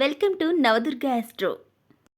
Welcome to Navadurga astro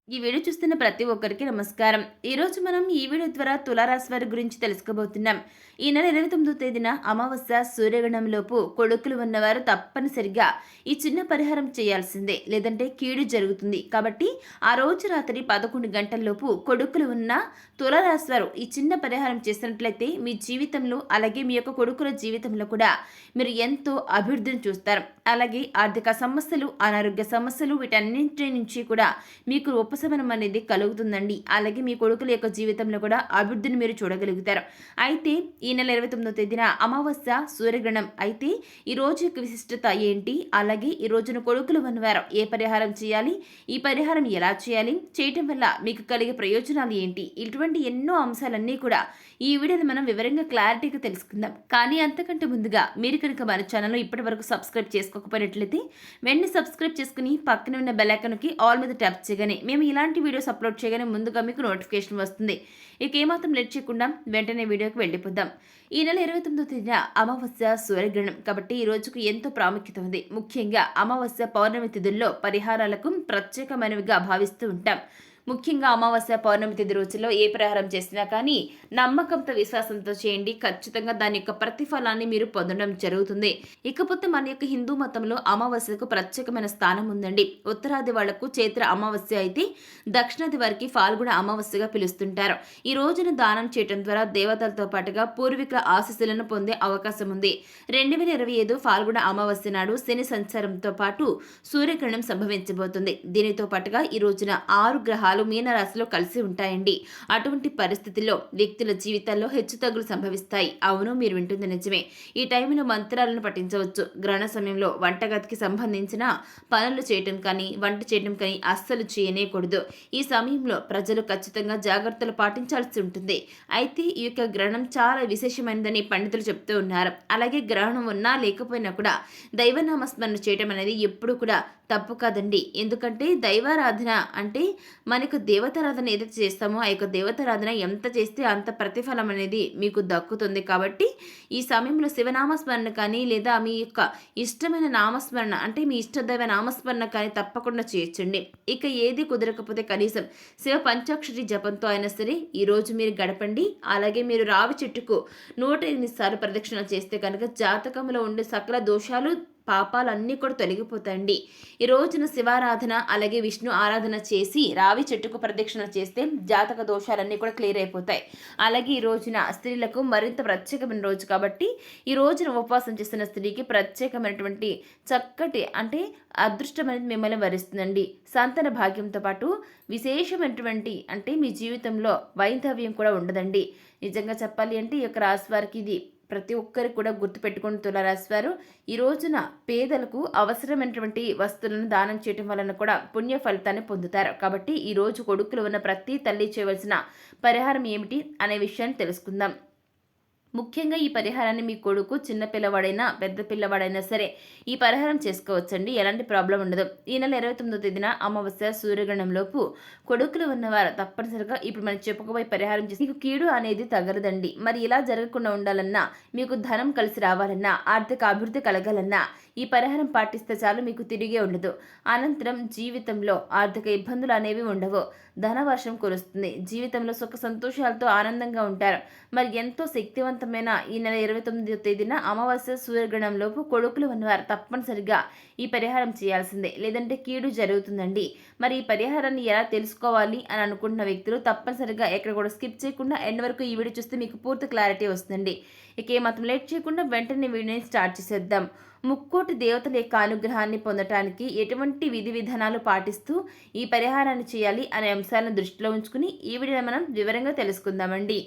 ఈ video చూస్తున్న ప్రతి ఒక్కరికి నమస్కారం. ఈరోజు మనం ఈ వీడియో ద్వారా తులారాశి వారి గురించి తెలుసుకోబోతున్నాం. ఈ నెల ఇరవై తొమ్మిదో తేదీన అమావాస్య సూర్యగణంలోపు కొడుకులు ఉన్నవారు తప్పనిసరిగా ఈ చిన్న పరిహారం చేయాల్సిందే లేదంటే కీడు జరుగుతుంది. కాబట్టి ఆ రోజు రాత్రి పదకొండు గంటల్లోపు కొడుకులు ఉన్న తులారాశి వారు ఈ చిన్న పరిహారం చేసినట్లయితే మీ జీవితంలో అలాగే మీ యొక్క కొడుకుల జీవితంలో కూడా మీరు ఎంతో అభివృద్ధిని చూస్తారు. అలాగే ఆర్థిక సమస్యలు అనారోగ్య సమస్యలు వీటన్నింటి నుంచి కూడా మీకు ఉపశమనం అనేది కలుగుతుందండి. అలాగే మీ కొడుకుల యొక్క జీవితంలో కూడా అభివృద్ధిని మీరు చూడగలుగుతారు. అయితే ఈ నెల ఇరవై తొమ్మిదో తేదీన అమావాస్య సూర్యగ్రహణం అయితే ఈ రోజు యొక్క విశిష్టత ఏంటి? అలాగే ఈ రోజున కొడుకులు వన్వారం ఏ పరిహారం చేయాలి? ఈ పరిహారం ఎలా చేయాలి? చేయటం వల్ల మీకు కలిగే ప్రయోజనాలు ఏంటి? ఇటువంటి ఎన్నో అంశాలన్నీ కూడా ఈ వీడియోని మనం వివరంగా క్లారిటీగా తెలుసుకుందాం. కానీ అంతకంటే ముందుగా మీరు కనుక మన ఛానల్ ఇప్పటి వరకు సబ్స్క్రైబ్ చేసుకోకపోయినట్లయితే వెంటనే సబ్స్క్రైబ్ చేసుకుని పక్కన ఉన్న బెల్ ఆల్ మీద ట్యాప్ చేయగానే మేము ఇలాంటి వీడియోస్ అప్లోడ్ చేయగానే ముందుగా మీకు నోటిఫికేషన్ వస్తుంది. ఇక ఏమాత్రం లేట్ చేయకుండా వెంటనే వీడియోకి వెళ్ళిపోదాం. ఈ నెల ఇరవై తొమ్మిదో తేదీన అమావాస్య సూర్యగ్రహణం కాబట్టి ఈ రోజుకు ఎంతో ప్రాముఖ్యత ఉంది. ముఖ్యంగా అమావాస్య పౌర్ణమి తిథుల్లో పరిహారాలకు ప్రత్యేకమైనవిగా భావిస్తూ ఉంటాం. ముఖ్యంగా అమావాస్య పౌర్ణమి తిథి రోజుల్లో ఏ ప్రహారం చేసినా కానీ నమ్మకంతో విశ్వాసంతో చేయండి. ఖచ్చితంగా దాని యొక్క ప్రతిఫలాన్ని మీరు పొందడం జరుగుతుంది. ఇకపోతే మన యొక్క హిందూ మతంలో అమావాస్యకు ప్రత్యేకమైన స్థానం ఉందండి. ఉత్తరాది వాళ్ళకు చైత్ర అమావాస్య అయితే దక్షిణాది వారికి ఫాల్గుణ అమావాస్యగా పిలుస్తుంటారు. ఈ రోజున దానం చేయడం ద్వారా దేవతలతో పాటుగా పూర్వీకుల ఆశీస్సులను పొందే అవకాశం ఉంది. రెండు వేల ఇరవై ఐదు ఫాల్గుణ అమావాస్య నాడు శని సంచారంతో పాటు సూర్యగ్రహణం సంభవించబోతుంది. దీనితో పాటుగా ఈ రోజున ఆరు గ్రహాలు మీనరాశిలో కలిసి ఉంటాయండి. అటువంటి పరిస్థితుల్లో వ్యక్తుల జీవితాల్లో హెచ్చుతగ్గులు సంభవిస్తాయి. అవును మీరు వింటుంది నిజమే. ఈ టైంలో మంత్రాలను పఠించవచ్చు. గ్రహణ సమయంలో వంటగదికి సంబంధించిన పనులు చేయటం కానీ వంట చేయటం కానీ అస్సలు చేయనేకూడదు. ఈ సమయంలో ప్రజలు ఖచ్చితంగా జాగ్రత్తలు పాటించాల్సి ఉంటుంది. అయితే ఈ యొక్క గ్రహణం చాలా విశేషమైనదని పండితులు చెప్తూ ఉన్నారు. అలాగే గ్రహణం ఉన్నా లేకపోయినా కూడా దైవనామస్మరణ చేయటం అనేది ఎప్పుడు కూడా తప్పు కాదండి. ఎందుకంటే దైవారాధన అంటే మన దానికి దేవతారాధన ఏదైతే చేస్తామో ఆ యొక్క దేవతారాధన ఎంత చేస్తే అంత ప్రతిఫలం అనేది మీకు దక్కుతుంది. కాబట్టి ఈ సమయంలో శివనామస్మరణ కానీ లేదా మీ యొక్క ఇష్టమైన నామస్మరణ అంటే మీ ఇష్టదైవ నామస్మరణ కానీ తప్పకుండా చేయొచ్చండి ఇక ఏది కుదరకపోతే కనీసం శివ పంచాక్షరి జపంతో అయినా సరే ఈరోజు మీరు గడపండి. అలాగే మీరు రావి చెట్టుకు నూట ఎనిమిది సార్లు ప్రదక్షిణ చేస్తే కనుక జాతకంలో ఉండే సకల దోషాలు పాపాలన్నీ కూడా తొలగిపోతాయండి. ఈ రోజున శివారాధన అలాగే విష్ణు ఆరాధన చేసి రావి చెట్టుకు ప్రదక్షిణ చేస్తే జాతక దోషాలన్నీ కూడా క్లియర్ అయిపోతాయి. అలాగే ఈ రోజున స్త్రీలకు మరింత ప్రత్యేకమైన రోజు కాబట్టి ఈ రోజున ఉపవాసం చేస్తున్న స్త్రీకి ప్రత్యేకమైనటువంటి చక్కటి అంటే అదృష్టం అనేది మిమ్మల్ని వరిస్తుందండి. సంతాన భాగ్యంతో పాటు విశేషమైనటువంటి అంటే మీ జీవితంలో వైధవ్యం కూడా ఉండదండి. నిజంగా చెప్పాలి అంటే ఈ యొక్క రాశి వారికి ఇది ప్రతి ఒక్కరికి కూడా గుర్తుపెట్టుకుని తులారాశివారు ఈ రోజున పేదలకు అవసరమైనటువంటి వస్తువులను దానం చేయటం వలన కూడా పుణ్య ఫలితాన్ని పొందుతారు. కాబట్టి ఈ రోజు కొడుకులు ఉన్న ప్రతి తల్లి చేయవలసిన పరిహారం ఏమిటి అనే విషయాన్ని తెలుసుకుందాం. ముఖ్యంగా ఈ పరిహారాన్ని మీ కొడుకు చిన్న పిల్లవాడైనా పెద్ద పిల్లవాడైనా సరే ఈ పరిహారం చేసుకోవచ్చండి. ఎలాంటి ప్రాబ్లం ఉండదు. ఈ నెల ఇరవై తొమ్మిదో తేదీన అమావాస్య సూర్యగణంలోపు కొడుకులు ఉన్నవారు తప్పనిసరిగా ఇప్పుడు మనం చెప్పుకోబోయే పరిహారం చేసి మీకు కీడు అనేది తగరదండి మరి ఇలా జరగకుండా ఉండాలన్నా మీకు ధనం కలిసి రావాలన్నా ఆర్థిక అభివృద్ధి కలగాలన్నా ఈ పరిహారం పాటిస్తే చాలు మీకు తిరిగే ఉండదు. అనంతరం జీవితంలో ఆర్థిక ఇబ్బందులు అనేవి ఉండవు. ధనవర్షం కురుస్తుంది. జీవితంలో సుఖ సంతోషాలతో ఆనందంగా ఉంటారు. మరి ఎంతో శక్తివంతమైన ఈ నెల ఇరవై తొమ్మిదో తేదీన అమావాస్య సూర్యగ్రహణంలోపు కొడుకులు ఉన్నవారు తప్పనిసరిగా ఈ పరిహారం చేయాల్సిందే. లేదంటే కీడు జరుగుతుందండి. మరి ఈ పరిహారాన్ని ఎలా తెలుసుకోవాలి అని అనుకుంటున్న వ్యక్తులు తప్పనిసరిగా ఎక్కడ కూడా స్కిప్ చేయకుండా ఎండ్ వరకు ఈ వీడియో చూస్తే మీకు పూర్తి క్లారిటీ వస్తుంది ఇక ఏమాత్రం లేట్ చేయకుండా వెంటనే వీడియోని స్టార్ట్ చేసేద్దాం. ముక్కోటి దేవతల యొక్క అనుగ్రహాన్ని పొందటానికి ఎటువంటి విధి విధానాలు పాటిస్తూ ఈ పరిహారాన్ని చేయాలి అనే అంశాలను దృష్టిలో ఉంచుకుని ఈ వీడియో మనం వివరంగా తెలుసుకుందామండి.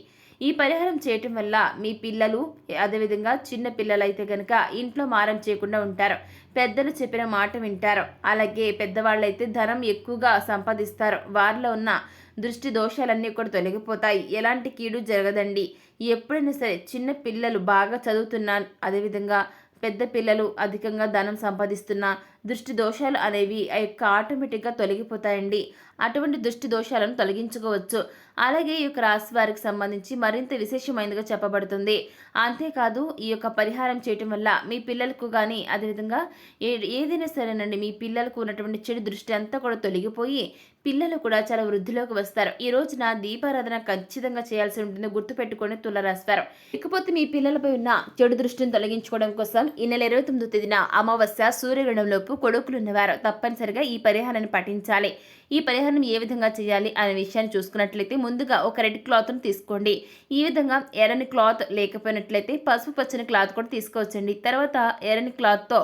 ఈ పరిహారం చేయటం వల్ల మీ పిల్లలు అదేవిధంగా చిన్న పిల్లలు అయితే కనుక ఇంట్లో మారం చేయకుండా ఉంటారు. పెద్దలు చెప్పిన మాట వింటారు. అలాగే పెద్దవాళ్ళు అయితే ధనం ఎక్కువగా సంపాదిస్తారు. వారిలో ఉన్న దృష్టి దోషాలన్నీ కూడా తొలగిపోతాయి. ఎలాంటి కీడు జరగదండి. ఎప్పుడైనా సరే చిన్న పిల్లలు బాగా చదువుతున్నారు అదేవిధంగా పెద్ద పిల్లలు అధికంగా ధనం సంపాదిస్తున్నా దృష్టి దోషాలు అనేవి ఆ యొక్క ఆటోమేటిక్గా తొలగిపోతాయండి. అటువంటి దృష్టి దోషాలను తొలగించుకోవచ్చు. అలాగే ఈ యొక్క రాశి వారికి సంబంధించి మరింత విశేషమైనదిగా చెప్పబడుతుంది. అంతేకాదు ఈ యొక్క పరిహారం చేయటం వల్ల మీ పిల్లలకు కానీ అదేవిధంగా ఏ ఏదైనా సరేనండి మీ పిల్లలకు ఉన్నటువంటి చెడు దృష్టి అంతా కూడా తొలగిపోయి పిల్లలు కూడా చాలా వృద్ధిలోకి వస్తారు. ఈ రోజున దీపారాధన ఖచ్చితంగా చేయాల్సి ఉంటుంది. గుర్తుపెట్టుకొని తులరాస్తారు ఇకపోతే మీ పిల్లలపై ఉన్న చెడు దృష్టిని తొలగించుకోవడం కోసం ఈ నెల ఇరవై తొమ్మిదో తేదీన అమావాస్య సూర్యగణంలోపు కొడుకులు ఉన్నవారు తప్పనిసరిగా ఈ పరిహారాన్ని పఠించాలి. ఈ పరిహారం ఏ విధంగా చేయాలి అనే విషయాన్ని చూసుకున్నట్లయితే ముందుగా ఒక రెడ్ క్లాత్ను తీసుకోండి. ఈ విధంగా ఎర్రని క్లాత్ లేకపోయినట్లయితే పసుపు పచ్చని క్లాత్ కూడా తీసుకోవచ్చండి. తర్వాత ఎర్రని క్లాత్తో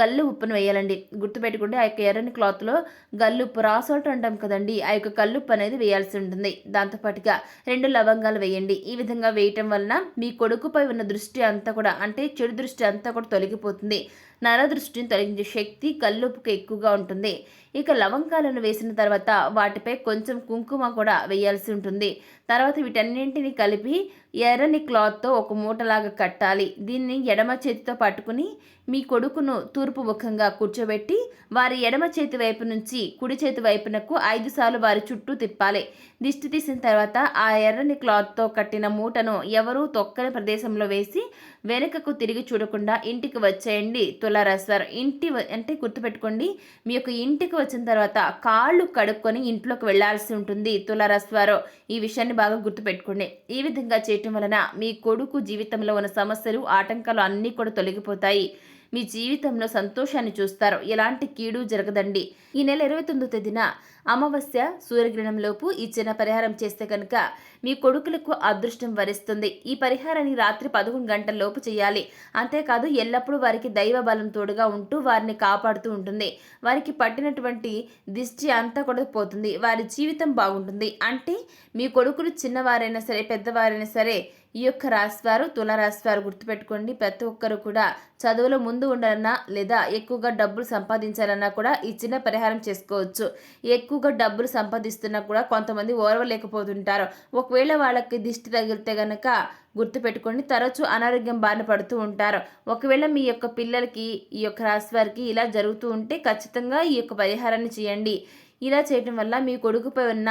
గల్లు ఉప్పును వేయాలండి. గుర్తుపెట్టుకుంటే ఆ యొక్క ఎర్రని క్లాత్లో గల్లు ఉప్పు రాసోట అంటాం కదండి ఆ యొక్క కల్లుప్పు అనేది వేయాల్సి ఉంటుంది. దాంతోపాటుగా రెండు లవంగాలు వేయండి. ఈ విధంగా వేయటం వలన మీ కొడుకుపై ఉన్న దృష్టి అంతా కూడా అంటే చెడు దృష్టి అంతా కూడా తొలగిపోతుంది. నరదృష్టిని తొలగించే శక్తి కల్లుపుకు ఎక్కువగా ఉంటుంది. ఇక లవంగాలను వేసిన తర్వాత వాటిపై కొంచెం కుంకుమ కూడా వేయాల్సి ఉంటుంది. తర్వాత వీటన్నింటిని కలిపి ఎర్రని క్లాత్తో ఒక మూటలాగా కట్టాలి. దీన్ని ఎడమ చేతితో పట్టుకుని మీ కొడుకును తూర్పు ముఖంగా కూర్చోబెట్టి వారి ఎడమ చేతి వైపు నుంచి కుడి చేతి వైపునకు ఐదు సార్లు వారి చుట్టూ తిప్పాలి. దిష్టి తీసిన తర్వాత ఆ ఎర్రని క్లాత్తో కట్టిన మూటను ఎవరూ తొక్కని ప్రదేశంలో వేసి వెనుకకు తిరిగి చూడకుండా ఇంటికి వచ్చేయండి తులారాశివారు. ఇంటి అంటే గుర్తుపెట్టుకోండి మీ యొక్క ఇంటికి వచ్చిన తర్వాత కాళ్ళు కడుక్కొని ఇంట్లోకి వెళ్ళాల్సి ఉంటుంది తులారాశివారు ఈ విషయాన్ని బాగా గుర్తుపెట్టుకోండి. ఈ విధంగా చేయటం వలన మీ కొడుకు జీవితంలో ఉన్న సమస్యలు ఆటంకాలు అన్నీ కూడా తొలగిపోతాయి. మీ జీవితంలో సంతోషాన్ని చూస్తారు. ఎలాంటి కీడు జరగదండి. ఈ నెల ఇరవై తొమ్మిదో తేదీన అమావాస్య సూర్యగ్రహణంలోపు ఈ చిన్న పరిహారం చేస్తే కనుక మీ కొడుకులకు అదృష్టం వరిస్తుంది. ఈ పరిహారాన్ని రాత్రి పదకొండు గంటల లోపు చేయాలి. అంతేకాదు ఎల్లప్పుడూ వారికి దైవ బలం తోడుగా ఉంటూ వారిని కాపాడుతూ ఉంటుంది. వారికి పట్టినటువంటి దిష్టి అంతా కూడా పోతుంది. వారి జీవితం బాగుంటుంది. అంటే మీ కొడుకులు చిన్నవారైనా సరే పెద్దవారైనా సరే ఈ యొక్క రాశివారు తులారాశివారు గుర్తుపెట్టుకోండి. ప్రతి ఒక్కరు కూడా చదువులో ముందు ఉండాలన్నా లేదా ఎక్కువగా డబ్బులు సంపాదించాలన్నా కూడా ఈ చిన్న పరిహారం చేసుకోవచ్చు. ఎక్కువగా డబ్బులు సంపాదిస్తున్నా కూడా కొంతమంది ఓర్వలేకపోతుంటారు. ఒకవేళ వాళ్ళకి దిష్టి తగిలితే గనక గుర్తుపెట్టుకోండి. తరచూ అనారోగ్యం బారిన పడుతూ ఉంటారు. ఒకవేళ మీ యొక్క పిల్లలకి ఈ యొక్క రాశి వారికి ఇలా జరుగుతూ ఉంటే ఖచ్చితంగా ఈ యొక్క పరిహారాన్ని చేయండి. ఇలా చేయటం వల్ల మీ కొడుకుపై ఉన్న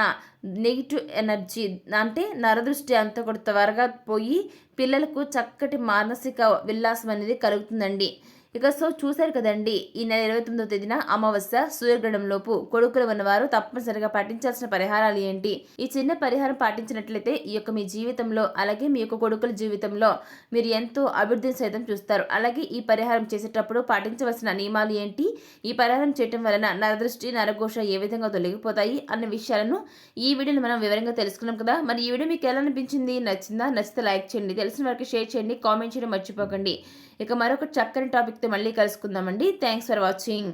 నెగిటివ్ ఎనర్జీ అంటే నరదృష్టి అంతా కూడా త్వరగా పోయి పిల్లలకు చక్కటి మానసిక విల్లాసం అనేది కలుగుతుందండి. ఇక సో చూశారు కదండి ఈ నెల ఇరవై తొమ్మిదో తేదీన అమావాస్య సూర్యగ్రహణంలోపు కొడుకులు ఉన్నవారు తప్పనిసరిగా పాటించాల్సిన పరిహారాలు ఏంటి? ఈ చిన్న పరిహారం పాటించినట్లయితే ఈ యొక్క మీ జీవితంలో అలాగే మీ యొక్క కొడుకుల జీవితంలో మీరు ఎంతో అభివృద్ధిని సైతం చూస్తారు. అలాగే ఈ పరిహారం చేసేటప్పుడు పాటించవలసిన నియమాలు ఏంటి? ఈ పరిహారం చేయటం వలన నరదృష్టి నరఘోష ఏ విధంగా తొలగిపోతాయి అన్న విషయాలను ఈ వీడియోని మనం వివరంగా తెలుసుకున్నాం కదా. మరి ఈ వీడియో మీకు ఎలా అనిపించింది? నచ్చిందా? నచ్చితే లైక్ చేయండి. తెలిసిన వారికి షేర్ చేయండి. కామెంట్ చేయడం మర్చిపోకండి. ఇక మరొక చక్కని టాపిక్తో మళ్ళీ కలుసుకుందామండి. Thanks for watching